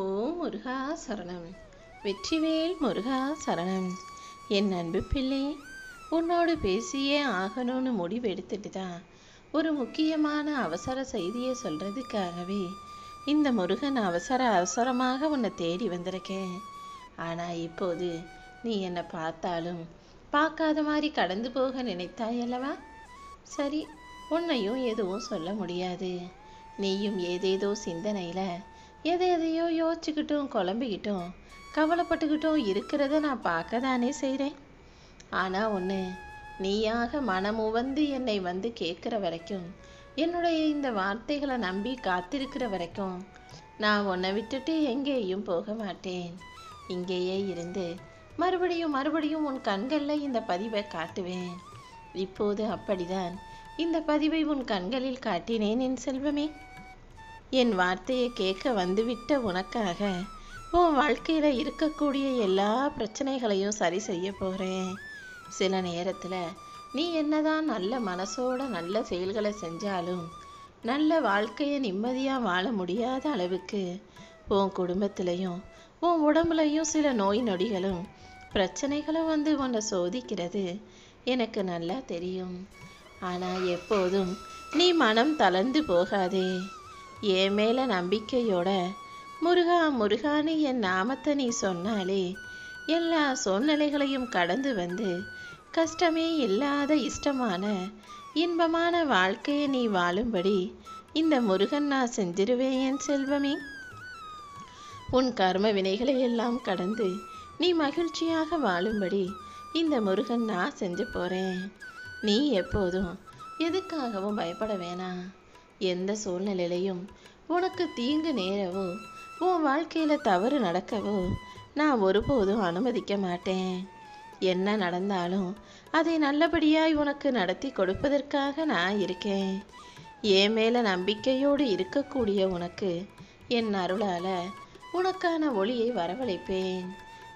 ஓம் முருகா சரணம். வெற்றிவேல் முருகா சரணம். என் அன்பு பிள்ளை உன்னோடு பேசியே ஆகணும்னு முடிவு எடுத்துட்டு தான் ஒரு முக்கியமான அவசர செய்தியை சொல்கிறதுக்காகவே இந்த முருகன் அவசர அவசரமாக உன்னை தேடி வந்திருக்கேன். ஆனால் இப்போது நீ என்னை பார்த்தாலும் பார்க்காத மாதிரி கடந்து போக நினைத்தாய் அல்லவா? சரி உன்னையும் எதுவும் சொல்ல முடியாது. நீயும் ஏதேதோ சிந்தனையில் எதை எதையோ யோசிச்சுக்கிட்டும் குழம்பிக்கிட்டும் கவலைப்பட்டுக்கிட்டும் இருக்கிறத நான் பார்க்க தானே செய்கிறேன் ஆனால் ஒன்று நீயாக மனமுவந்து என்னை வந்து கேட்குற வரைக்கும் என்னுடைய இந்த வார்த்தைகளை நம்பி காத்திருக்கிற வரைக்கும் நான் உன்னை விட்டுட்டு எங்கேயும் போக மாட்டேன். இங்கேயே இருந்து மறுபடியும் மறுபடியும் உன் கண்களில் இந்த பதிவை காட்டுவேன். இப்போது அப்படிதான் இந்த பதிவை உன் கண்களில் காட்டினேன் என் செல்வமே. என் வார்த்தையை கேட்க வந்துவிட்ட உனக்காக உன் வாழ்க்கையில் இருக்கக்கூடிய எல்லா பிரச்சனைகளையும் சரி செய்ய போகிறேன் சில நேரத்தில் நீ என்னதான் நல்ல மனசோட நல்ல செயல்களை செஞ்சாலும் நல்ல வாழ்க்கையை நிம்மதியாக வாழ முடியாத அளவுக்கு உன் குடும்பத்திலையும் உன் உடம்புலையும் சில நோய் நொடிகளும் பிரச்சனைகளும் வந்து உன்னை சோதிக்கிறது எனக்கு நல்லா தெரியும். ஆனால் எப்போதும் நீ மனம் தளர்ந்து போகாதே. என் மேலே நம்பிக்கையோட முருகா முருகான்னு என் நாமத்தை நீ சொன்னாலே எல்லா சூழ்நிலைகளையும் கடந்து வந்து கஷ்டமே இல்லாத இஷ்டமான இன்பமான வாழ்க்கையை நீ வாழும்படி இந்த முருகன் நான் செஞ்சிருவேன் என் செல்வமே. உன் கர்ம வினைகளை எல்லாம் கடந்து நீ மகிழ்ச்சியாக வாழும்படி இந்த முருகன் நான் செஞ்சு போகிறேன் நீ எப்போதும் எதுக்காகவும் பயப்பட வேணாம். எந்த சூழ்நிலையிலையும் உனக்கு தீங்கு நேரவோ உன் வாழ்க்கையில் தவறு நடக்கவோ நான் ஒருபோதும் அனுமதிக்க மாட்டேன். என்ன நடந்தாலும் அதை நல்லபடியாய் உனக்கு நடத்தி கொடுப்பதற்காக நான் இருக்கேன். என் மேல நம்பிக்கையோடு இருக்கக்கூடிய உனக்கு என் அருளால உனக்கான ஒளியை வரவழைப்பேன்.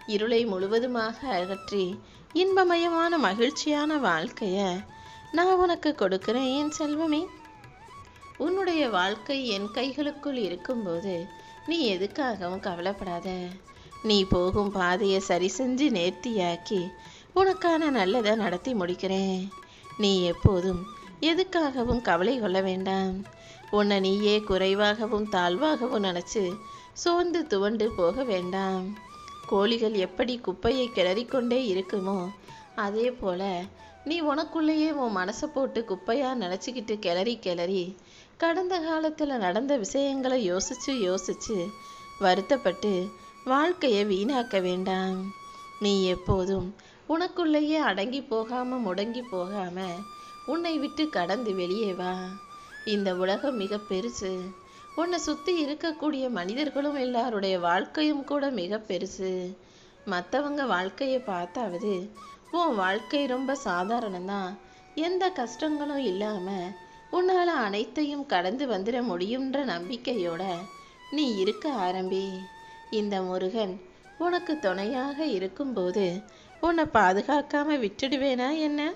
இருளை முழுவதுமாக அகற்றி இன்பமயமான மகிழ்ச்சியான வாழ்க்கைய நான் உனக்கு கொடுக்கிறேன் என் செல்வமே. உன்னுடைய வாழ்க்கை என் கைகளுக்குள் இருக்கும்போது நீ எதுக்காகவும் கவலைப்படாத. நீ போகும் பாதையை சரி செஞ்சு நேர்த்தியாக்கி உனக்கான நல்லதை நடத்தி முடிக்கிறேன். நீ எப்போதும் எதுக்காகவும் கவலை கொள்ள வேண்டாம். உன்னை நீயே குறைவாகவும் தாழ்வாகவும் நினச்சி சோர்ந்து துவண்டு போக வேண்டாம். கோழிகள் எப்படி குப்பையை கிளறிக்கொண்டே இருக்குமோ அதே போல நீ உனக்குள்ளேயே உன் மனசை போட்டு குப்பையாக நினச்சிக்கிட்டு கிளறி கிளறி கடந்த காலத்தில் நடந்த விஷயங்களை யோசிச்சு யோசிச்சு வருத்தப்பட்டு வாழ்க்கையை வீணாக்க வேண்டாம். நீ எப்போதும் உனக்குள்ளேயே அடங்கி போகாம முடங்கி போகாம உன்னை விட்டு கடந்து வெளியே வா. இந்த உலகம் மிக பெருசு. உன்னை சுத்தி இருக்கக்கூடிய மனிதர்களும் எல்லாருடைய வாழ்க்கையும் கூட மிக பெருசு. மற்றவங்க வாழ்க்கையை பார்த்தாவது உன் வாழ்க்கை ரொம்ப சாதாரணம்தான். எந்த கஷ்டங்களும் இல்லாமல் உன்னால அனைத்தையும் கடந்து வந்துட முடியுன்ற நம்பிக்கையோட நீ இருக்க ஆரம்பி. இந்த முருகன் உனக்கு துணையாக இருக்கும்போது உன்னை பாதுகாக்காம விட்டுடுவேனா என்ன?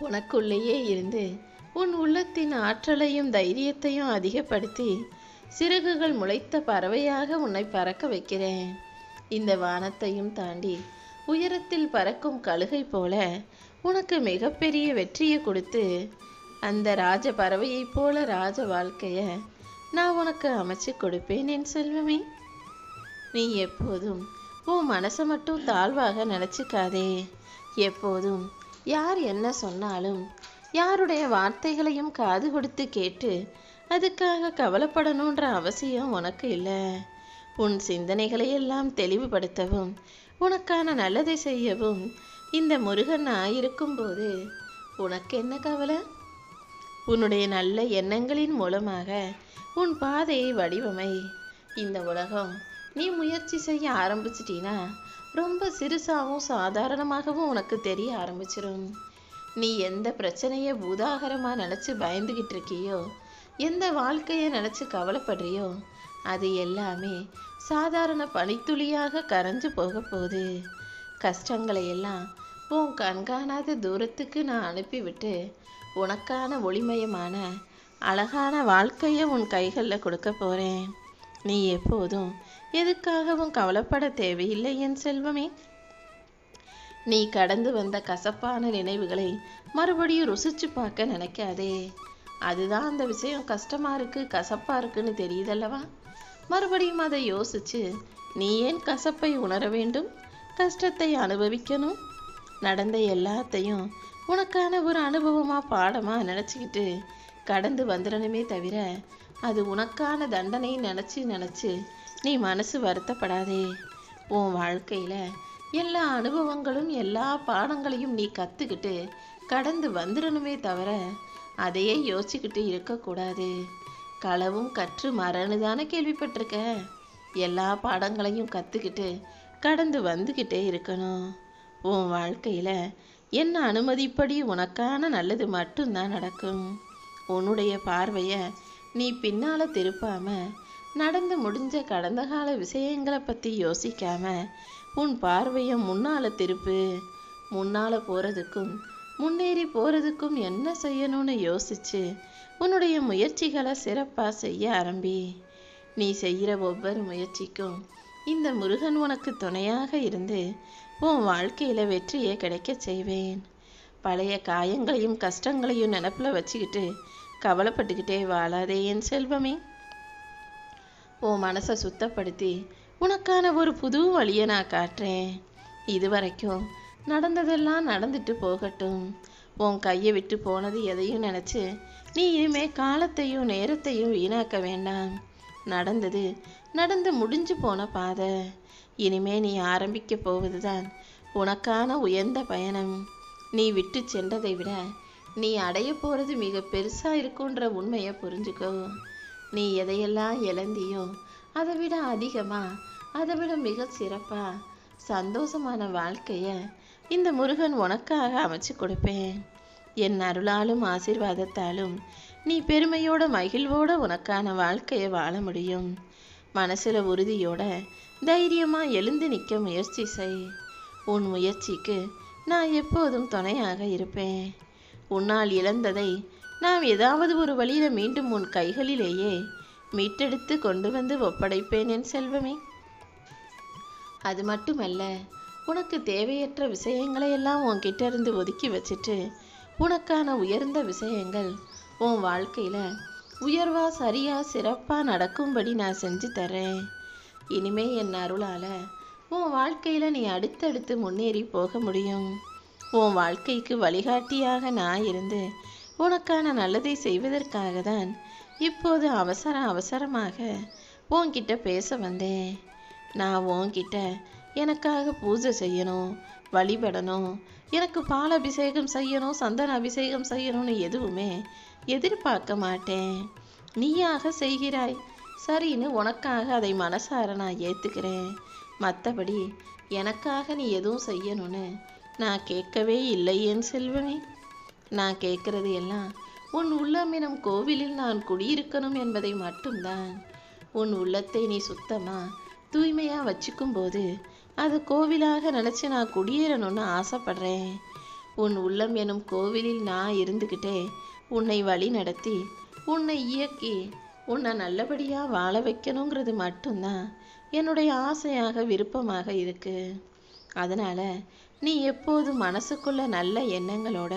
உனக்குள்ளேயே இருந்து உன் உள்ளத்தின் ஆற்றலையும் தைரியத்தையும் அதிகப்படுத்தி சிறகுகள் முளைத்த பறவையாக உன்னை பறக்க வைக்கிறேன். இந்த வானத்தையும் தாண்டி உயரத்தில் பறக்கும் கழுகை போல உனக்கு மிகப்பெரிய வெற்றியை கொடுத்து அந்த ராஜ பறவையைப் போல ராஜ வாழ்க்கைய நான் உனக்கு அமைச்சு கொடுப்பேன் என் செல்வமே. நீ எப்போதும் உன் மனசை மட்டும் தாழ்வாக நினச்சிக்காதே. எப்போதும் யார் என்ன சொன்னாலும் யாருடைய வார்த்தைகளையும் காது கொடுத்து கேட்டு அதுக்காக கவலைப்படணுன்ற அவசியம் உனக்கு இல்லை. உன் சிந்தனைகளை எல்லாம் தெளிவுபடுத்தவும் உனக்கான நல்லதை செய்யவும் இந்த முருகன் ஆயிருக்கும்போது உனக்கு என்ன கவலை? உன்னுடைய நல்ல எண்ணங்களின் மூலமாக உன் பாதையை வடிவமை. இந்த உலகம் நீ முயற்சி செய்ய ஆரம்பிச்சிட்டினா ரொம்ப சிறுசாகவும் சாதாரணமாகவும் உனக்கு தெரிய ஆரம்பிச்சிடும் நீ எந்த பிரச்சனையை பூதாகரமாக நினச்சி பயந்துகிட்டு இருக்கியோ எந்த வாழ்க்கையை நினச்சி கவலைப்படுறியோ அது எல்லாமே சாதாரண பனித்துளியாக கரைஞ்சு போக போகுது. கஷ்டங்களை எல்லாம் உன் கண்காணாத தூரத்துக்கு நான் அனுப்பிவிட்டு உனக்கான ஒளிமயமான அழகான வாழ்க்கையை உன் கைகளில் கொடுக்க போகிறேன் நீ எப்போதும் எதுக்காகவும் கவலைப்பட தேவையில்லை என் செல்வமே. நீ கடந்து வந்த கசப்பான நினைவுகளை மறுபடியும் ருசிச்சு பார்க்க நினைக்காதே. அதுதான் அந்த விஷயம் கஷ்டமா இருக்கு கசப்பா இருக்குன்னு தெரியுதல்லவா? மறுபடியும் அதை யோசிச்சு நீ ஏன் கசப்பை உணர வேண்டும்? கஷ்டத்தை அனுபவிக்கணும்? நடந்த எல்லாத்தையும் உனக்கான ஒரு அனுபவமா பாடமா நினச்சிக்கிட்டு கடந்து வந்துடணுமே தவிர அது உனக்கான தண்டனை நினச்சி நினச்சி நீ மனசு வருத்தப்படாதே. உன் வாழ்க்கையில் எல்லா அனுபவங்களும் எல்லா பாடங்களையும் நீ கற்றுக்கிட்டு கடந்து வந்துடணுமே தவிர அதையே யோசிச்சுக்கிட்டு இருக்கக்கூடாது. களவும் கற்று மரன்னு தானே கேள்விப்பட்டிருக்க? எல்லா பாடங்களையும் கற்றுக்கிட்டு கடந்து வந்துக்கிட்டே இருக்கணும். உன் வாழ்க்கையில் என்ன அனுமதிப்படி உனக்கான நல்லது மட்டும்தான் நடக்கும்? உன்னுடைய பார்வையை நீ பின்னால் திருப்பாம நடந்து முடிஞ்ச கடந்த கால விஷயங்களை பற்றி யோசிக்காம உன் பார்வையை முன்னால் திருப்பு. முன்னால் போகிறதுக்கும் முன்னேறி போகிறதுக்கும் என்ன செய்யணும்னு யோசிச்சு உன்னுடைய முயற்சிகளை சிறப்பாக செய்ய ஆரம்பி. நீ செய்கிற ஒவ்வொரு முயற்சிக்கும் இந்த முருகன் உனக்கு துணையாக இருந்து உன் வாழ்க்கையில் வெற்றியை கிடைக்க செய்வேன். பழைய காயங்களையும் கஷ்டங்களையும் நினப்பில் வச்சுக்கிட்டு கவலைப்பட்டுக்கிட்டே வாழாதே என் செல்வமே. உன் மனசை சுத்தப்படுத்தி உனக்கான ஒரு புது வழியை நான் காட்டுறேன். இது வரைக்கும் நடந்ததெல்லாம் நடந்துட்டு போகட்டும். உன் கையை விட்டு போனது எதையும் நினச்சி நீ இனிமே காலத்தையும் நேரத்தையும் வீணாக்க வேண்டாம். நடந்தது நடந்து முடிஞ்சு போன பாதை. இனிமே நீ ஆரம்பிக்க போவதுதான் உனக்கான உயர்ந்த பயணம். நீ விட்டு சென்றதை விட நீ அடைய போகிறது மிக பெருசாக இருக்குன்ற உண்மையை புரிஞ்சுக்கோ. நீ எதையெல்லாம் இழந்தியோ அதை விட அதிகமாக அதை விட மிக சிறப்பாக சந்தோஷமான வாழ்க்கையை இந்த முருகன் உனக்காக அமைச்சு கொடுப்பேன். என் அருளாலும் ஆசீர்வாதத்தாலும் நீ பெருமையோட மகிழ்வோட உனக்கான வாழ்க்கையை வாழ முடியும். மனசில் உறுதியோட தைரியமாக எழுந்து நிற்க முயற்சி செய். உன் முயற்சிக்கு நான் எப்போதும் துணையாக இருப்பேன். உன்னால் இழந்ததை நாம் ஏதாவது ஒரு வழியில் மீண்டும் உன் கைகளிலேயே மீட்டெடுத்து கொண்டு வந்து ஒப்படைப்பேன் என் செல்வமே. அது மட்டுமல்ல உனக்கு தேவையற்ற விஷயங்களை எல்லாம் உன்கிட்ட இருந்து ஒதுக்கி வச்சுட்டு உனக்கான உயர்ந்த விஷயங்கள் உன் வாழ்க்கையில உயர்வா சரியா சிறப்பா நடக்கும்படி நான் செஞ்சு தரேன். இனிமே என் அருளால உன் வாழ்க்கையில நீ அடுத்தடுத்து முன்னேறி போக முடியும். உன் வாழ்க்கைக்கு வழிகாட்டியாக நான் இருந்து உனக்கான நல்லதை செய்வதற்காக தான் இப்போது அவசர அவசரமாக உன்கிட்ட பேச வந்தேன். நான் உன்கிட்ட எனக்காக பூஜை செய்யணும் வழிபடணும். எனக்கு பால் அபிஷேகம் செய்யணும் சந்தன அபிஷேகம் செய்யணும்னு எதுவுமே எதிர்பார்க்க மாட்டேன். நீயாக செய்கிறாய். சரின்னு உனக்காக அதை மனசார நான் ஏற்றுக்கிறேன் மற்றபடி எனக்காக நீ எதுவும் செய்யணும்னு நான் கேட்கவே இல்லை என் செல்வமே. நான் கேட்கறது எல்லாம் உன் உள்ளமினம் கோவிலில் நான் குடியிருக்கணும் என்பதை மட்டும்தான். உன் உள்ளத்தை நீ சுத்தமாக தூய்மையாக வச்சுக்கும் போது அது கோவிலாக நினைச்சு நான் குடியேறணும்னு ஆசைப்படுறேன். உன் உள்ளம் எனும் கோவிலில் நான் இருந்துக்கிட்டே உன்னை வழி நடத்தி உன்னை இயக்கி உன்னை நல்லபடியாக வாழ வைக்கணுங்கிறது மட்டும்தான் என்னுடைய ஆசையாக விருப்பமாக இருக்கு. அதனால நீ எப்போதும் மனசுக்குள்ள நல்ல எண்ணங்களோட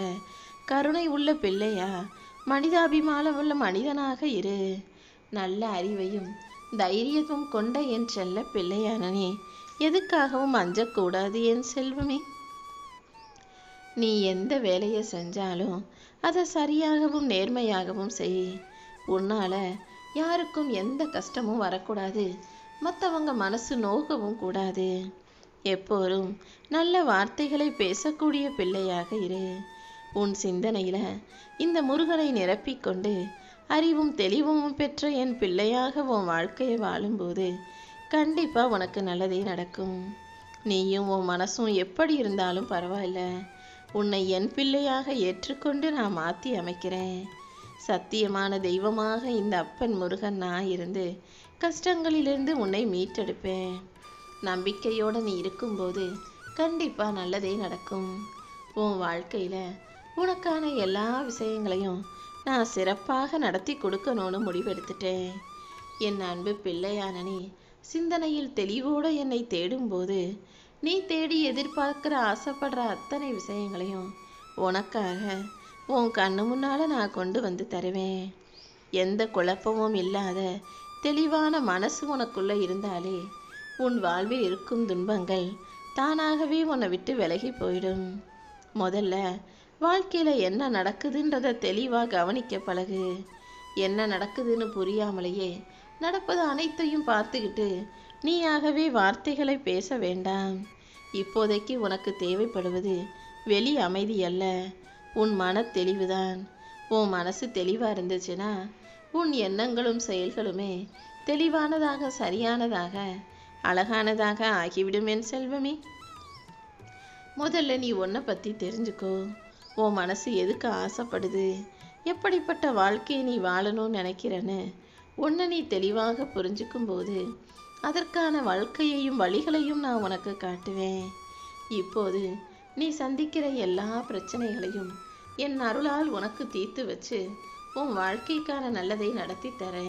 கருணை உள்ள பிள்ளையா மனிதாபிமானம் உள்ள மனிதனாக இரு. நல்ல அறிவையும் தைரியமும் கொண்ட என் செல்ல பிள்ளையான நீ எதுக்காகவும் அஞ்சக்கூடாது என் செல்வமே? நீ எந்த வேலையை செஞ்சாலும் அதை சரியாகவும் நேர்மையாகவும் செய். உன்னால யாருக்கும் எந்த கஷ்டமும் வரக்கூடாது. மற்றவங்க மனசு நோகவும் கூடாது. எப்போதும் நல்ல வார்த்தைகளை பேசக்கூடிய பிள்ளையாக இரு. உன் சிந்தனையில இந்த முருகனை நிரப்பிக்கொண்டு அறிவும் தெளிவும் பெற்ற என் பிள்ளையாக உன் வாழ்க்கையை வாழும்போது கண்டிப்பாக உனக்கு நல்லதே நடக்கும். நீயும் உன் மனசும் எப்படி இருந்தாலும் பரவாயில்ல. உன்னை என் பிள்ளையாக ஏற்றுக்கொண்டு நான் மாற்றி அமைக்கிறேன். சத்தியமான தெய்வமாக இந்த அப்பன் முருகன் நான் இருந்து கஷ்டங்களிலிருந்து உன்னை மீட்டெடுப்பேன். நம்பிக்கையோடு நீ இருக்கும்போது கண்டிப்பாக நல்லதே நடக்கும். உன் வாழ்க்கையில் உனக்கான எல்லா விஷயங்களையும் நான் சிறப்பாக நடத்தி கொடுக்கணும்னு முடிவெடுத்துட்டேன். என் அன்பு பிள்ளையான நீ சிந்தனையில் தெளிவோடு என்னை தேடும்போது நீ தேடி எதிர்பார்க்கிற ஆசைப்படுற அத்தனை விஷயங்களையும் உனக்காக உன் கண்ணு முன்னால் நான் கொண்டு வந்து தருவேன். எந்த குழப்பமும் இல்லாத தெளிவான மனசு உனக்குள்ளே இருந்தாலே உன் வாழ்வில் இருக்கும் துன்பங்கள் தானாகவே உன்னை விட்டு விலகி போயிடும். முதல்ல வாழ்க்கையில் என்ன நடக்குதுன்றதை தெளிவாக கவனிக்க பழகு. என்ன நடக்குதுன்னு புரியாமலேயே நடப்பது அனைத்தையும் பார்த்துக்கிட்டு நீயாகவே வார்த்தைகளை பேச வேண்டாம். இப்போதைக்கு உனக்கு தேவைப்படுவது வெளி அமைதி அல்ல. உன் மன தெளிவுதான். உன் மனசு தெளிவாக இருந்துச்சுன்னா உன் எண்ணங்களும் செயல்களுமே தெளிவானதாக சரியானதாக அழகானதாக ஆகிவிடும் என் செல்வமே. முதல்ல நீ உன்னை பற்றி தெரிஞ்சுக்கோ. உன் மனசு எதுக்கு ஆசைப்படுது? எப்படிப்பட்ட வாழ்க்கையை நீ வாழணும்னு நினைக்கிறேன்னு உன்னை நீ தெளிவாக புரிஞ்சுக்கும் போது அதற்கான வாழ்க்கையையும் வழிகளையும் நான் உனக்கு காட்டுவேன். இப்போது நீ சந்திக்கிற எல்லா பிரச்சனைகளையும் என் அருளால் உனக்கு தீர்த்து வச்சு உன் வாழ்க்கைக்கான நல்லதை நடத்தி தரேன்.